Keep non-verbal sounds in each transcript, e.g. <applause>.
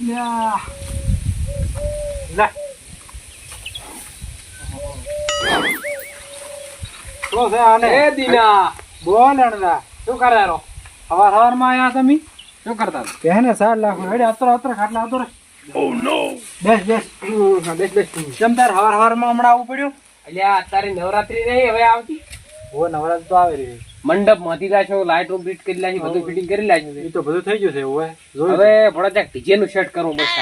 લે. શું છે આને? એ દીના. બોલણના. શું કરે રો હવાર હવારમાં આયા તમે? શું કરતા હતા? બેહને સાત લાખ હેડે અતર અતર ખાટલા અતર. બેસ બેસ. હા, બેસ બેસ. કેમ તાર હવાર હવારમાં હમણાં આવવું પડ્યું? અલ્યા તારી નવરાત્રી નહીં હવે આવતી? ઓ નવરાત્ર તો આવે રહી મંડપમાંથી લાશો લાઈટ રૂમ બીટ કરી લાશો બધું ફિટિંગ કરી લાશો એ તો બધું થઈ ગયું છે હવે હવે ભોળા ડીજે નું સેટ કરવું બસ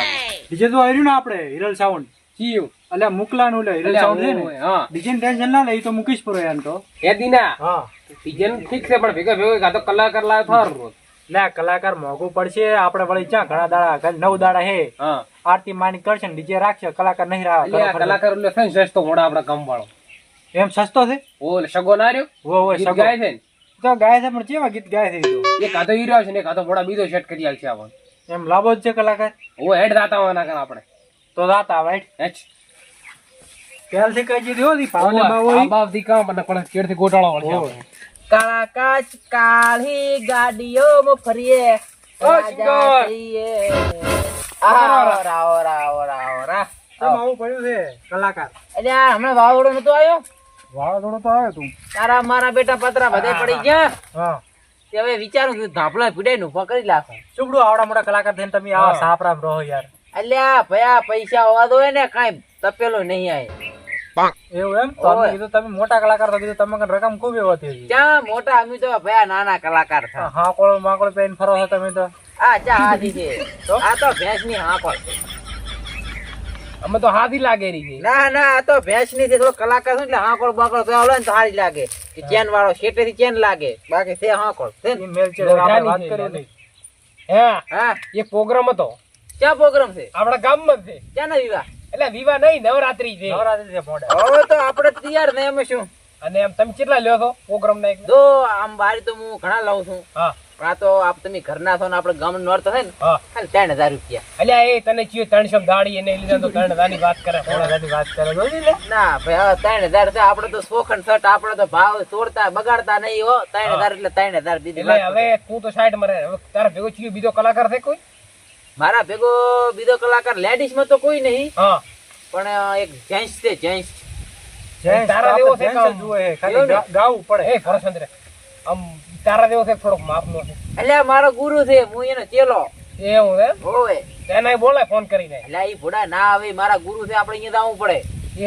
ડીજે તો આવ્યું ને આપણે હિરલ સાઉન્ડ ચીયું અલ્યા મુકલા મુકલાનું લે હિરલ સાઉન્ડ છે ને. હા. ડીજે ટેન્શન ના લે એ તો મૂકીશ પડે એમ તો. એ દિના. હા. ડીજે નું ઠીક છે પણ ભેગો ભેગો કાં તો કલાકાર લાવ થાર રોજ લે કલાકાર મોંઘું પડશે આપણે વળી ચા ઘણા દાડા નવ દાડા હે. હા. આરતી માની કરશે ને ડીજે રાખશે કલાકાર નહીં રાખે. કલાકાર એટલે સસ્તો મોડા આપડા કામ વાળો એમ સસ્તો છે? ઓલે સગો ના રહ્યો? વો વો સગો. ગાય છે ને? તો ગાય છે પણ કેવા ગીત ગાય છે ઈ તો? એ કાતો હીરો છે ને કાતો મોડા બીજો સેટ કરી આવશે આપણને એમ લાભો જ છે કલાકાર? ઓ હેડ દાતા વાના કાન આપણે. તો રાતા વાઈટ. હેચથી કહી દીધો દી પાવને બાવો આ બાપ દી કામ પણ પણ ચેડથી ગોટાળો વાળ. કાળા કાચ કાળી ગાડીઓમાં ફરીએ. ઓ, સિંગર શિંગર. ઓરા ઓરા ઓરા રાવો, આવું પડ્યું છે કલાકાર. એટલે હમણાં વાવડો નતો આવ્યો? વાળો તો આવે તું. તારા મારા બેટા પતરા બધે પડી ગયા. હા. તે હવે વિચારું છું ધાપલા પીડાઈ નું પકડી લાખો ચૂકડું આવડા મોટા કલાકાર થઈને તમે આવા સાપરામ રહો યાર. અલ્યા ભયા પૈસા હોવા દો ને કાઈ તપેલો નહીં આવે. એવું એમ? કીધું તમે મોટા કલાકાર તો કીધું તમે રકમ ખૂબ એવો ગઈ ક્યાં મોટા? અમે તો ભયા નાના કલાકાર છે હા કોળ માકોળ પહેરીને ફરો છો તમે તો. આ ચા હાથી છે આ તો ભેંસની હાંકોળ. અમે તો હાથી લાગે રહી છે ના ના આ તો ભેંસની છે થોડો કલાકાર છે એટલે હાંકોળ બાકોળ તો આવડે ને તો સારી લાગે. કે ચેન વાળો શેટે થી ચેન લાગે. બાકી છે હાંકોળ. છે ને? મેલ છે વાત કરી હા? હા. એ પ્રોગ્રામ હતો. ક્યાં પ્રોગ્રામ છે? આપણા ગામમાં જ છે. ક્યાં ના વિવાહ? એટલે વિવાહ નહીં નવરાત્રી છે. નવરાત્રી છે મોઢે. હવે તો આપણે તૈયાર ને એમ શું? અને એમ તમે કેટલા લ્યો છો પ્રોગ્રામ ના એક? જો આમ બારી તો હું ઘણા લાવું છું. હા. આ તો આપ તમે ઘરના છો ને આપણે ગામ નોર્થ છે ને ખાલી ત્રણ હજાર રૂપિયા. અલ્યા એ તને ચિયો ત્રણસો દાડી એને લીધા તો ત્રણ હજારની વાત કરે નવરાત્રીની વાત કરે ના ભાઈ હવે ત્રણ હજાર તો આપણે તો શોખન સટ આપણે તો ભાવ તોડતા બગાડતા નહીં હો. ત્રણ હજાર એટલે ત્રણ હજાર બીજી એટલે હવે તું તો સાઈડમાં હવે તારા ભેગો ચિયો બીજો કલાકાર છે કોઈ? મારા ભેગો બીજો કલાકાર લેડીઝમાં તો કોઈ નહીં. પણ એક જેન્ટ્સ છે જેન્ટ્સ જેન્ટ્સ તારા જેવો છે ગાવું પડે. એ આમ તારા જેવો છે થોડોક માપનો છે. એટલે મારો ગુરુ છે હું એનો ચેલો. એવું એમ? હોવે. તેને બોલાય ફોન કરીને. એટલે એ ભોડા ના આવે મારા ગુરુ છે આપણે અહીંયા આવવું પડે.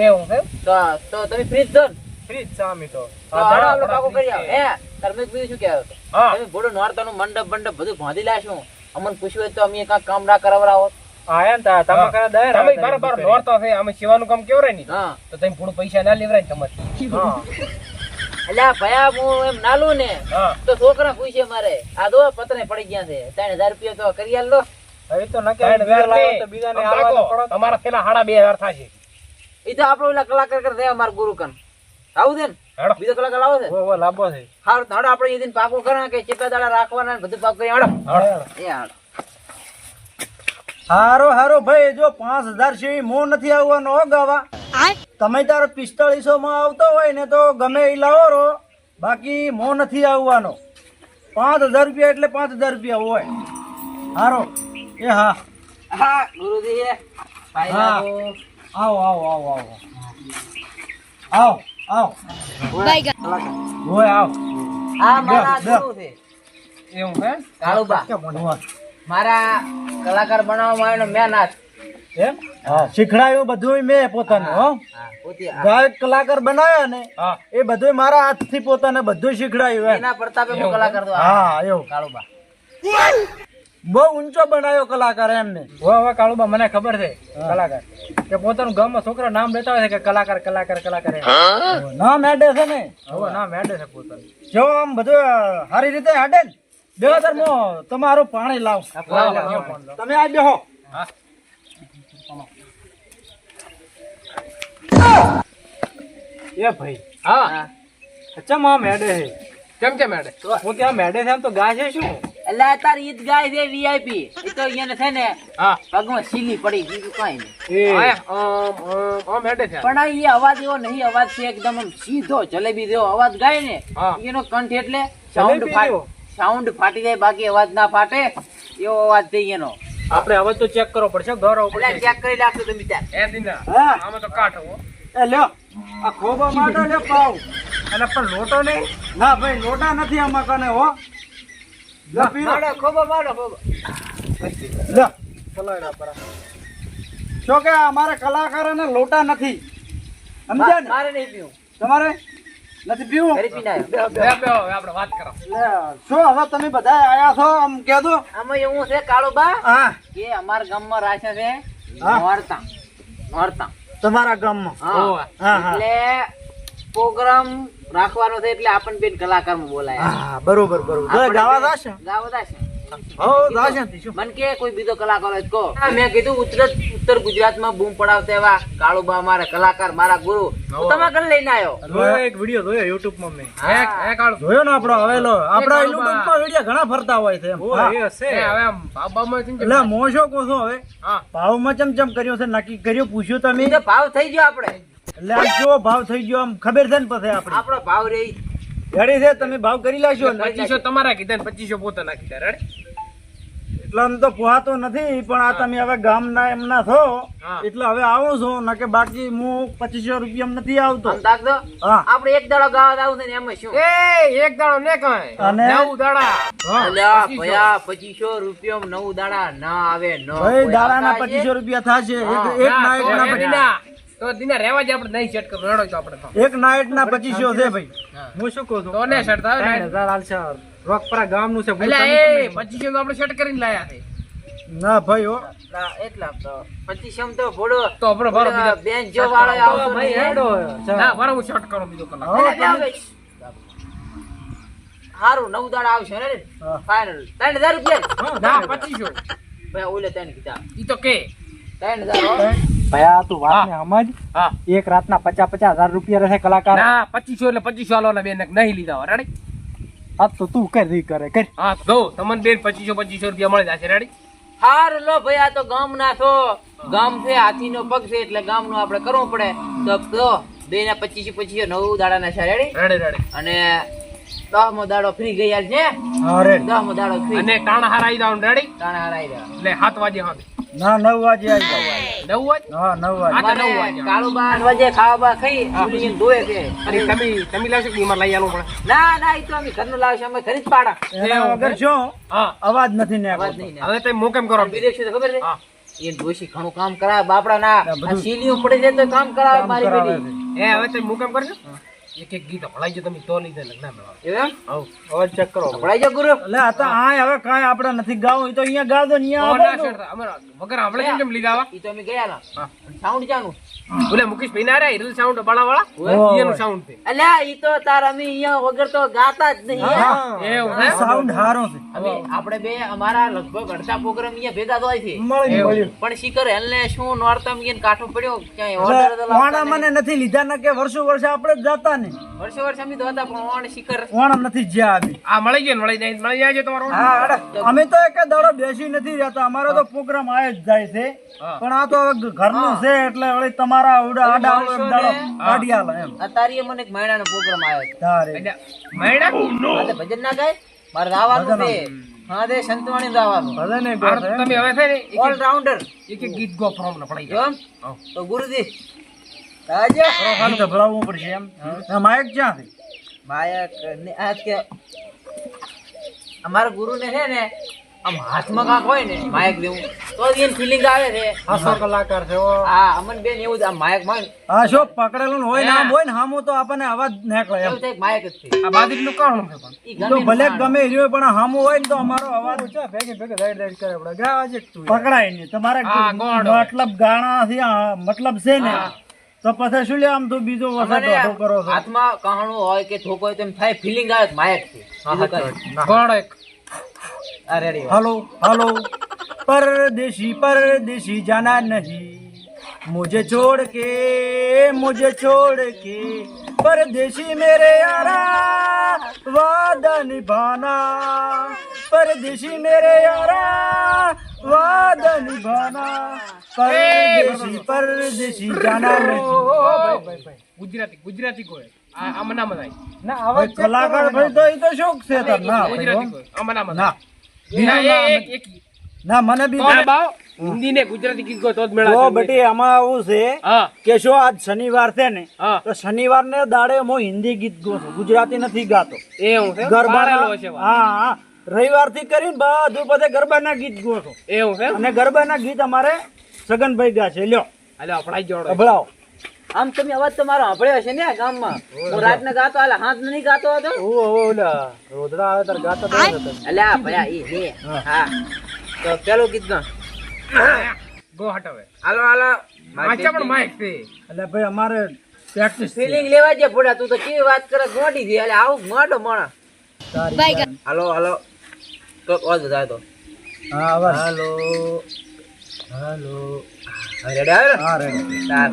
એવું એમ? તો તો તમે ફ્રી જ છો ને? ફ્રી જ છે તો. તો આપણે પાકું કરી આવો. હે તમે બીજું શું કહેવા હતા? હા. તમે ભોળો નોરતાનું મંડપ મંડપ બધું બાંધી લાશું અમને પૂછ્યું હોય તો અમે કાંઈક કામ ના કરાવડાવો હા એમ તા તમે બરાબર નોરતા છે અમે સેવાનું કામ કેવું રહે નહીં? હા. તો તમે થોડું પૈસા ના લેવરાય તમારે. <laughs> આ ભયા હું એમ નાલું ને તો છોકરા પૂછે મારે આ દો પતરે પડી ગયા છે ત્રણ હજાર રૂપિયા તો કરી આલ હવે લાવો. તમારા પેલા હાડા બે હજાર થશે. એ તો આપણો ઓલા કલાકાર કરી દે મારા ગુરુ કન આવું છે ને? હેડો. બીજો કલાકાર આવો છે? લાંબો છે. હારું આપણે એ દિન પાકું કરા કે કેટલા દાડા રાખવાના બધું પાક કરી હાડો. હેડો. એ હાડો. હારો હારો ભાઈ જો પાંચ હજાર જેવી મો નથી આવવાનો હો ગાવા. તમે તારો પિસ્તાળીસો માં આવતો હોય ને તો ગમે એ લાવો રો. બાકી મો નથી આવવાનો. પાંચ હજાર રૂપિયા એટલે પાંચ હજાર રૂપિયા હોય. હારો. એ હા. હા ગુરુજી. હા. આવો. આવો આવો આવો આવો. આવો હોય આવો. આ મારા. ગુરુ છે એવું છે કાળુબા. મારા કલાકાર બનાવવામાં આવ્યો મેં નાથ એમ શીખડાયું બધું મેં પોતાનું હો. હા પોતે આ. ગાયક કલાકાર બનાવ્યો ને એ બધું મારા હાથથી પોતાને બધું શીખડાયું એના પ્રતાપે હું કલાકાર તો હા એવું. કાળુબા. બહુ ઊંચો બનાવ્યો કલાકાર એમને હો હવે કાળુબા મને ખબર છે કલાકાર. કે પોતાનું ગામમાં છોકરા નામ લેતા હોય છે કે કલાકાર કલાકાર કલાકાર. નામ હેડે છે ને. નામ હેડે છે પોતાનું. જો આમ બધું સારી રીતે હેડે ને બેહો મો તમારું પાણી લાવ. તમે આ બેહો. એ ભાઈ હા. અચ્છા માં મેડે હે કેમ કે મેડે હું ત્યાં મેડે છે તો ગાય છે શું? એટલે તારી ઈદ ગાય છે વીઆઈપી ઈ તો અહીંયા છે ને હા. પગમાં સીલી પડી બીજું કાંઈ નહીં. એ. હેડે છે. પણ આ ઈ અવાજ એવો નહીં અવાજ છે એકદમ સીધો જલેબી જેવો અવાજ ગાય ને એનો કંઠ એટલે સાઉન્ડ જેવો? સાઉન્ડ ફાટી જાય બાકી અવાજ ના ફાટે એવો અવાજ થઈ એનો આપણે હવે તો ચેક કરવો પડશે ઘર પડશે. ચેક કરી નાખજો તમે ત્યાં. એ દિના હા. આમાં તો કાઢો હો. એ લ્યો આ ખોબા માટો લ્યો પાવ અને પણ લોટો નહીં? ના ભાઈ લોટા નથી આમાં કને હો. લ્યો પીરો. ખોબો મારો ખોબો. લ્યો. પલાળ્યા પર. શું કે અમારે કલાકારોને લોટા નથી. સમજ્યા ને? મારે નહીં પીવું. તમારે? નથી પીવું? ઘરે પીને આવ્યો બે બે આપણે વાત કરો. લે, શું હવે તમે બધા આયા છો આમ કે દો આમાં એવું છે કાળો બા હા. કે અમારા ગામમાં રાખ્યા છે હા. નોરતા નોરતા. તમારા ગામમાં? હા. એટલે પ્રોગ્રામ રાખવાનો છે એટલે આપણને બેન કલાકારમાં બોલાય. હા બરોબર બરોબર. ગાવા દાશે ગાવા છે હો જાશે? ને શું મન કે કોઈ બીજો કલાકાર હોય કહો. મેં કીધું ઉત્તર ઉત્તર ગુજરાતમાં બૂમ પડાવતા એવા કાળુબા મારા કલાકાર મારા ગુરુ. તમારા ઘરે લઈને આવ્યો? જોયો એક વિડિયો જોયો યુટ્યુબમાં. મેં હે હે જોયો ને આપણો હવેલો. આપણા યુટ્યુબમાં વિડિયો ઘણા ફરતા હોય છે ઓ એ હશે. હવે બાબામાં કેમ એટલે મોશો કોશો હવે. ભાવમાં ચમ ચમ કર્યો છે નક્કી કર્યું પૂછ્યું તમે? ભાવ થઈ ગયો આપણે. એટલે આમ કેવો ભાવ થઈ ગયો આમ ખબર છે ને પછી આપણે. આપણો ભાવ રહી. રેડી છે? તમે ભાવ કરી લાગશો પચીસો તમારા કીધા પચીસો પોતાના કીધા રેડી? એટલે તો પોહાતો નથી પણ આ તમે હવે ગામના એમના છો એટલે હવે આવો છો કે બાકી હું પચીસો રૂપિયા નથી આવતો. આપણે એક દાડો ગાવા આવું ને એમ શું? એ એક દાડો ને કઈ. અને- નવ દાડા. ભયા પચીસો રૂપિયા નવ દાડા ના આવે ન ભાઈ ના દાડાના પચીસો રૂપિયા થશે. એક એક ના, નાઈટ ના. તો દિના રહેવા જ આપણે નહીં સેટ કરો રડો છો આપણે એક નાઈટ ના 2500 છે ભાઈ. હું. શું કહું તો ને સેટ થાય 3000 આલશે રોકપરા ગામનું છે એટલે તો આપણે સેટ કરીને લાયા છે. ના ભાઈ બેન જો વાળો હું? સેટ કરો દાડા આવશે ને? ફાઈનલ 3000 રૂપિયા. ભાઈ ઓલે ઈ તો કે. ભયા તું વાત ને સમજ. એક રાત ના પચાસ પચાસ હજાર રૂપિયા રહે કલાકાર. ના પચીસો એટલે પચીસો આલો ને બેન નહીં લીધા રેડી હા તો તું કરી કરે કરી. હા તો તમને બેન પચીસો પચીસો રૂપિયા મળી જશે. રેડી હાર લો ભાઈ આ તો ગામ ના છો ગામ છે હાથી નો પગ છે એટલે ગામનું આપડે કરવું પડે. તો તો બે ને પચીસો પચીસો નવ દાડા ના છે. રેડી રેડી રેડી અને દહમો દાડો ફ્રી ગયા છે. દહમો દાડો ફ્રી અને ટાણા હારાઈ દઉં રેડી ટાણા હારાઈ દઉં એટલે સાત વાગે હાથ ના નવ વાગે આવી જાવ નવ વાગે? હા નવ વાગે. નવ વાગે. કાળું બાર વાજે ખાવા બા ખાઈ ઉડીને ધોવે છે. અરે તમે તમે લાવશો કે એમાં લઈ આલો પણ ના ના એ તો અમે ઘરનું લાવશે અમે ઘરે જ પાડા. એના વગર જો હા. અવાજ નથી ને અવાજ નહીં હવે તમે મોકેમ કરો? વિદેશી તો ખબર છે? હા. એ ડોશી ઘણું કામ કરાવે બાપડા ના આ સીલીઓ પડી જાય તો કામ કરાવે મારી બેટી. એ હવે તમે મોકેમ કરજો એક એક ગીત ભળાઈ જો તમે તો નહીં થાય લગ્ન મેળવા એમ? અવાજ ચેક કરો. પડાઈ જાઓ ગુરુ. એટલે આ તો આ હવે કાંઈ આપણે નથી ગાવું એ તો અહીંયા ગાવ દો અહીંયા આવો ના આવડો. અમે વગર આપણે કેમ કેમ લીધા આવા? ઈ તો અમે ગયા ના સાઉન્ડ જાનું બોલે મુકેશ ભાઈ ના રે હિરલ સાઉન્ડ બાળા. વાળા એનું સાઉન્ડ છે. એટલે ઈ તો તાર અમે અહીંયા વગર તો ગાતા જ નહીં. હા. એવું સાઉન્ડ હારો છે. અમે આપણે બે અમારા લગભગ અડધા પ્રોગ્રામ અહીંયા ભેગા થાય છે. પણ શીખર હેલને શું નોરતમ ઈને કાઠો પડ્યો ક્યાંય વાણા મને નથી લીધા ના કે વર્ષો વર્ષે આપણે જ જાતા ને? વર્ષો વર્ષે અમે દોતા પણ ઓણ શિખર. ઓણ નથી જ્યા આવી. આ મળી ગયો ને મળી જાય મળી જાય તમારો હા અમે તો એક દાડો બેસી નથી રહેતા. અમારો તો પ્રોગ્રામ આય જ જાય છે. પણ આ તો હવે ઘરનું છે એટલે વળી તમારા આવડા આડા આવડો એક દાડો કાઢી આલો એમ. અતારીએ મને એક મહિનાનો પ્રોગ્રામ આવ્યો છે તારે. મહિના આ તો ભજન ના ગાય? મારે ગાવાનું છે. હા તે સંતવાણી ગાવાનું ભલે ને તમે હવે છે ને ઓલ રાઉન્ડર એક એક ગીત ગો ફ્રોમ ને પડી જાય તો ગુરુજી રાજા? ખાલી પડશે એમ. આ માઇક માયક આ કે અમારા ગુરુને છે ને આમ હાથમાં કાંક હોય ને માયક દેવું તો જ ફિલિંગ આવે છે. હાસો કલાકાર છે હા. અમન બેન એવું જ આ માયકમાં હા શું પકડેલું હોય ને આમ હોય ને હામું તો આપણને અવાજ નીકળે એમ. થાય માયક જ છે. આ બાજરીનું કારણું છે પણ. તો ભલે ગમે રહ્યો પણ હામું હોય ને તો અમારો અવાજ ચા ભેગે ભેગે રાઈડ રાઈડ કરે આપણે ગાવા જ તું પકડાય નહીં. તમારે. મતલબ ગાણા છે મતલબ છે ને. તો પછી શું લે આમ તો બીજો વખત ઓઠો કરો છો. હાથમાં કહાણું હોય કે ઠોક હોય તેમ થાય ફિલિંગ આવે માયક છે. કોણ એક? અરે હલો હલો. પરદેશી પરદેશી જાના નહીં. મુજે છોડ કે મુજે છોડ કે. के परदेसी मेरे यारा वादा निभाना परदेसी मेरे यारा वादा निभाना परदेसी परदेसी जाना ઓ, नहीं ઓ, ભાઈ, ભાઈ, ભાઈ. ગુજરાતી ગુજરાતી કોઈ આ આમાં ના મજાય ના भाई, અવાજ check कलाकार કરો भाई तो ये तो शौक से था ना भाई, ગુજરાતી हो? કોઈ આમાં ના ના મજાય ના, એ- એક- એક- ના મને બી કોણ બાવ હિન્દી ને ગુજરાતી ગીત ગો તો જ મેળા તો બેટી આમાં આવું છે કે શું આજ શનિવાર છે ને તો શનિવાર ને દાડે હું હિન્દી ગીત ગો છું ગુજરાતી નથી ગાતો. એ હું છે હા હા. રવિવારથી કરીને બધું બધે ગરબાના ગીત ગો છો. એવું છે? અને ગરબાના ગીત અમારે સગનભાઈ ગા છે. લ્યો. હાલો અપડાઈ જોડો. અભળાવો આમ તમે અવાજ તમારો સાંભળ્યો હશે ને ગામમાં? હું રાતના ગાતો હાલ હાથ નહીં ગાતો હતો? ઓ ઓ ઓલા. રોદડા આવે તાર ગાતો. એટલે આ ભયા એ હા. તો પેલું ગીત ગા. ગો હટાવે. હાલો હાલો. આચા પણ માઇક છે. એટલે ભાઈ અમારે પ્રેક્ટિસ ફિલિંગ લેવા જે પડ્યા તું તો કેવી વાત કરે ગોડી એટલે આવું મોડો માણસ. હાલો હાલો. તો અવાજ વધારે તો. હા અવાજ હાલો. હાલો. રેડી આવે હા રેડી ચાલ.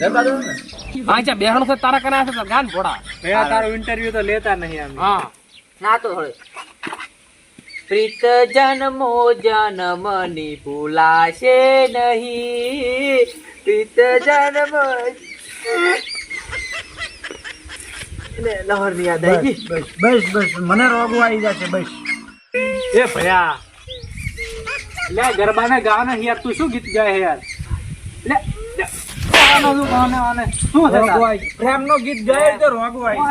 રેબા દો બેહણ તારા કના છે? ગાન ભોડા તારો ઇન્ટરવ્યુ તો લેતા નહીં આમ હા. ના તો થોડી. પ્રીત જન્મો જન્મની ભૂલાશે નહીં. પ્રીત જન્મ લે, લહરની યાદ આવી બસ બસ બસ મને રોગો આવી જશે બસ. એ ભયા. લે ગરબાને ગાવાના યાર તું શું ગીત ગાય યાર? લે જાય. પ્રેમનો ગીત ગાય તો રોગો આવી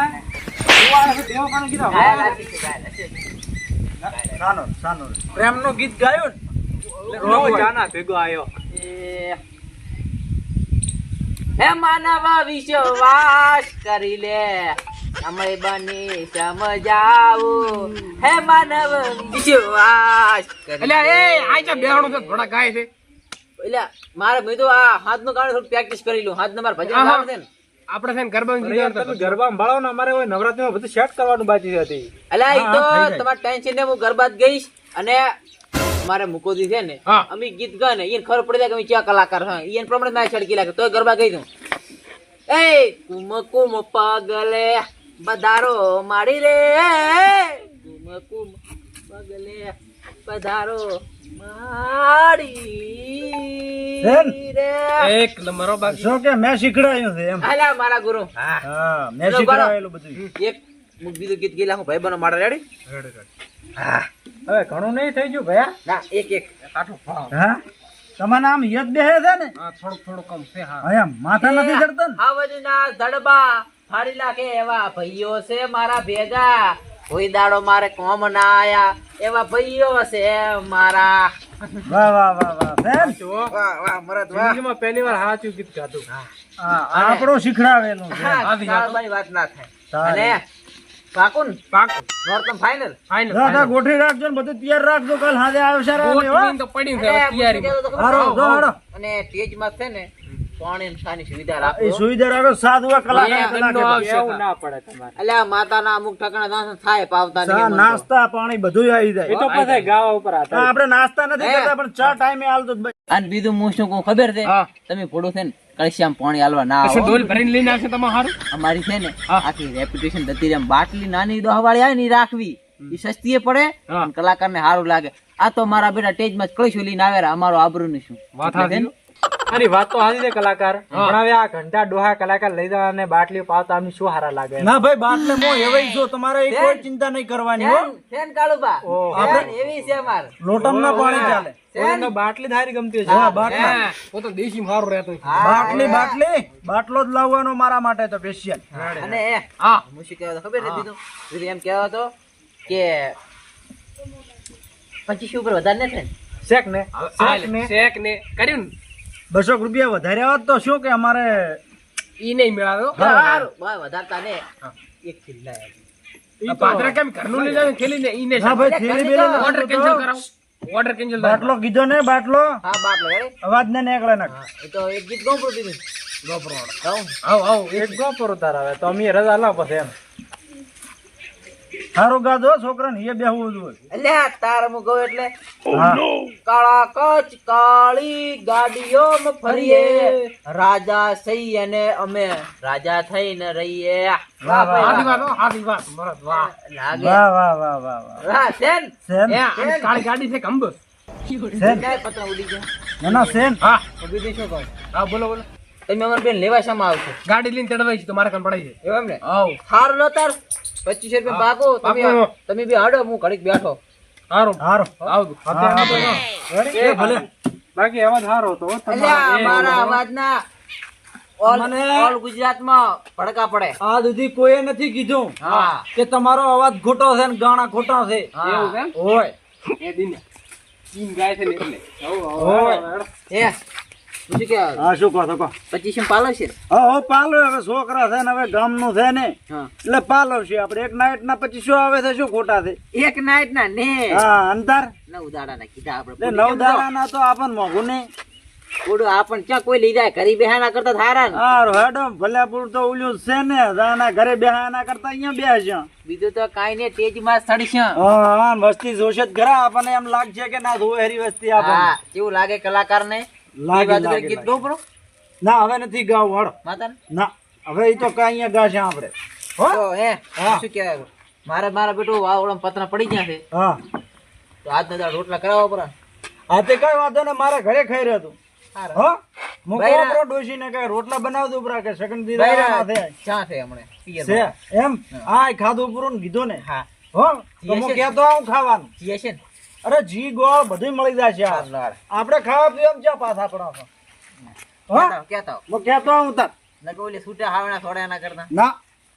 ગીત સાનો ગીત ગાયું ને? રોગો જાના ભેગો આવ્યો હે માનવા વિશ્વાસ કરી લે. અમે બની સમજાવું. હે માનવ વિશ્વાસ કરી એટલે એ આચા બેહણ છે થોડા ગાય છે. એટલે મારે મેં તો આ હાથનું ગાણું થોડું પ્રેક્ટિસ કરી લઉં હાથ મારે ભજન. ગાવાનું છે ને. આપણે છે ને તમે ગરબા સંભાળો ને અમારે નવરાત્રી માં બધું સેટ કરવાનું બાકી હતી એટલે એ તો તમારે ટેન્શન ને હું ગરબા ગઈશ અને મારે મુકોદી છે ને અમે ગીત ગા ને એને ખબર પડી જાય કે અમે ક્યાં કલાકાર હા. એને પ્રમાણે મેં છડકી લાગે. તો ગરબા ગઈ દઉં. એ કુમ કુમ પગલે બધારો માડી રે. કુમ કુમ પગલે બધારો માડી બેન. રે એક નંબર બાકી. શું કે મેં શીખડાયું છે એમ? હાલા મારા ગુરુ. હા મેં લો, બધું એક મુક બીજું ગીત ગયેલા હું ભાઈ બનો મારા રેડી હવે ઘણું નહીં થઈ ગયું ભયા? ના એક એક. હા? તમારે આમ યદ બેહે છે ને? હા થોડું થોડું કમ છે હા. માથા નથી ચડતા ને? આવજના ધડબા ફાડી નાખે એવા ભાઈઓ છે મારા ભેગા. કોઈ દાડો મારે કોમ ના આયા. એવા ભાઈઓ છે મારા. વાહ વાહ વાહ વાહ. બેન? વાહ વાહ મરદ વાહ. જિંદગીમાં પહેલી વાર સાચું ગીત ગાતું હા. આપણો શીખડાવેલું છે. હા, ભાઈ વાત ના થાય. અને પાકુન? પાક નોર્તમ ફાઇનલ ફાઇનલ દાદા ગોઠવી રાખજો ને બધું તૈયાર રાખજો. કાલ હાજે આવશે રે. તો પડી છે હવે હારો, જો હારો. અને સ્ટેજમાં છે ને પાણી સુવિધા રાખો સુવિધા રાખો સાત કલાક એ કલાકે ધંધો આવશે. એવું ના પડે તમારે. એટલે માતાના અમુક ઠકાણા થાય પાવતા નહીં નાસ્તા પાણી બધું આવી એ તો પછી ગાવા ઉપર હા, આપણે નાસ્તા નથી કરતા પણ ચા ટાઈમે હાલતો અને બીજું હું શું ખબર છે? તમે પડો છે ને કળશિયામ પાણી હાલવા ના પછી આવો. ભરીને લઈને આવશે તમારે હારું? અમારી છે ને આખી રેપ્યુટેશન રહે. બાટલી નાની દોહવાળી આવે ને રાખવી. એ સસ્તી એ પડે કલાકાર ને કલાકારને સારું લાગે. આ તો મારા બેટા સ્ટેજમાં કળશું લઈને આવે રે, અમારો આબરૂ નું શું. વાત આની વાત તો હાજી છે કલાકાર. પણ હવે આ ઘંટા ડોહા કલાકાર લઈ જવા અને બાટલી પાવતા અમને શું હારા લાગે? ના ભાઈ બાટલે મો એવાય જો તમારે એ કોઈ ચિંતા નહીં કરવાની હો. ફેન- કાળુબા. ઓહો. ફેન એવી છે અમાર. લોટમ ના પાણી ચાલે. ઓલી બાટલી ધારી ગમતી છે. હા બાટલા. હે, તો દેશી મારો રહેતો બાટલી બાટલી. બાટલો જ લાવવાનો મારા માટે તો સ્પેશિયલ અને એ, હા. હું શું કહેવા ખબર નથી? બીજું એમ કહેવા તો કે પચીસ ઉપર વધારે ન? શેક ને શેક ને કર્યું ને? બસો રૂપિયા વધારે આવત તો શું કે અમારે ઈ નહીં મેળાવ્યો. વધારતા ને એક કિલ્લા પાત્રા કેમ ઘરનું જાવ? ખેલી ને ઈને હા ભાઈ ખેલી બેલે ઓર્ડર કેન્સલ કરાવો. ઓર્ડર કેન્સલ બાટલો કીધો ને બાટલો? હા બાટલો અવાજ ને નીકળે નાખ એ તો એક ગીત ગોપરો દીધું ગોપરો આવ આવ એક ગોપરો પર ઉતાર આવે તો અમે રજા લાવ પછી એમ. સારું ગાધો છોકરા ને એ બેહવું જોઈએ એટલે તાર કહું એટલે કાળા કચ કાળી ગાડીઓ ફરીએ. રાજા સહી અને અમે રાજા થઈને રહીએ. વાહ ભાઈ હાથી વાહ. વાત હો, હાથી વાત મરદ વાહ. લાગે. વાહ વાહ વાહ વાહ વાહ. વાહ, સેન. સેન. એ આ કાળી ગાડી છે કંબ સેન. ક્યાંય ઉડી ગયા? ના ના સેન. હા બોલો બોલો. તમે અમારે બેન લેવા શામાં આવશો. ગાડી લઈને ચડવાઈ છે તો મારે કામ પડાય છે. એવું એમ ને? આવ. હાર લો તાર. પચીસો રૂપિયા પાકો. તમે. તમે બી હાડો હું ઘડીક બેઠો. હારો. હારો? એ ભલે. બાકી અવાજ હારો એ, મારા અવાજ ના ઓલ ગુજરાતમાં ભડકા પડે. આ સુધી કોઈએ નથી કીધું હા. કે તમારો અવાજ ખોટો છે ને ગાણા ખોટા છે. એવું હોય એ દિન. ગાય છે ને એટલે. હોય હે. શું કે હા શું કહો તો કહો. પચીસ પાલો હા હો પાલો હવે છોકરા છે ને હવે ગામનું છે ને. એટલે પાલો આપણે. એક નાઈટ ના પચીસો આવે છે? શું ખોટા છે? એક નાઈટ ના. ને હા અંતર નવ દાડા ના કીધા આપણે. નવ દાડા ના તો આપણને મોઘું નહીં. ઓડો આપણ ક્યાં કોઈ લઈ જાય? ઘરી બેહાના કરતા થારા ને. હારું હેડો તો છે ને. ઘરે બેહાના કરતા અહીંયા બેસ્યા બીજું તો કાઈ ને તેજમાં સડશે હા વસ્તી જોશે જ ઘરા આપણને એમ લાગશે કે ના ધોવે વસ્તી આપણને. કેવું લાગે કલાકાર ને લાગે, લાગે, ગીત ગાઉં બરો ના હવે નથી ગાવ માતા ના હવે એ તો કઈ અહીંયા ગાશે આપણે. હો? હે શું કહેવાય? મારે મારા બેટું વાવડા પતરા પડી ગયા છે. હા. તો આજ રોટલા કરાવો પરા. હા તે કઈ વાંધો ને મારે ઘરે ખાઈ રહ્યો તું. હો? હું બૈરા. ડોશી ને કઈ રોટલા બનાવ દઉં પરા કે સગન દી બૈરા રવાના ચા છે હમણે છે? એમ? હા. ખાધું પૂરું ને કીધું ને. હા. હો? તો હું છે. કહેતો આવું ખાવાનું. છે ને? અરે જી ગોળ બધું મળી જશે આ. આપડે આપણે ખાવા પીવા ચા પાછા પડા છો? કેતો હું? કહેતો આવું તાર નકો ઓલી છૂટા હાવણા થોડા ના કરતા. ના.